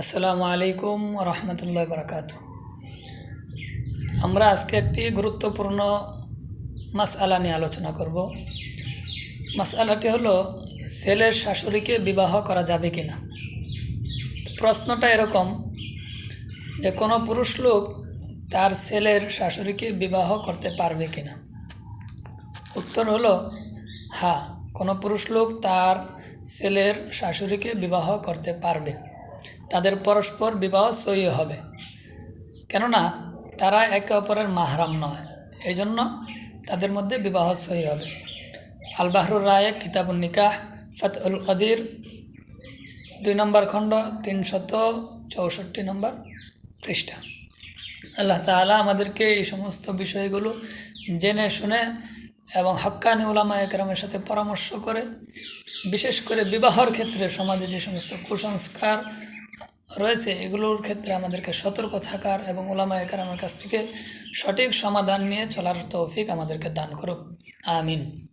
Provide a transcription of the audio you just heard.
আসসালামু আলাইকুম রহমতুল্লাহ বারাকাত আমরা আজকে একটি গুরুত্বপূর্ণ মাসআলা নিয়ে আলোচনা করব। মাসআলাটি হলো, ছেলের শাশুড়িকে বিবাহ করা যাবে কি না প্রশ্নটা এরকম যে, কোনো পুরুষ লোক তার ছেলের শাশুড়িকে বিবাহ করতে পারবে কি না উত্তর হলো হ্যাঁ কোনো পুরুষ লোক তার ছেলের শাশুড়িকে বিবাহ করতে পারবে। তাদের পরস্পর বিবাহ সই হবে। কেননা, তারা একে অপরের মাহরাম নয়। এই জন্য তাদের মধ্যে বিবাহ সই হবে। আল বাহরুর রায়ে কিতাবুল নিকাহ ফতউল কদির, দুই নম্বর খণ্ড, তিনশত চৌষট্টি নম্বর পৃষ্ঠা। আল্লাহ তাআলা আমাদেরকে এই সমস্ত বিষয়গুলো জেনে শুনে এবং হক্কানি উলামা একরামের সাথে পরামর্শ করে, বিশেষ করে বিবাহর ক্ষেত্রে সমাজে যে সমস্ত কুসংস্কার রয়েছে, এগুলোর ক্ষেত্রে আমাদেরকে সতর্ক থাকার এবং ওলামা একরামের কাছ থেকে সঠিক সমাধান নিয়ে চলার তৌফিক আমাদেরকে দান করুক। আমিন।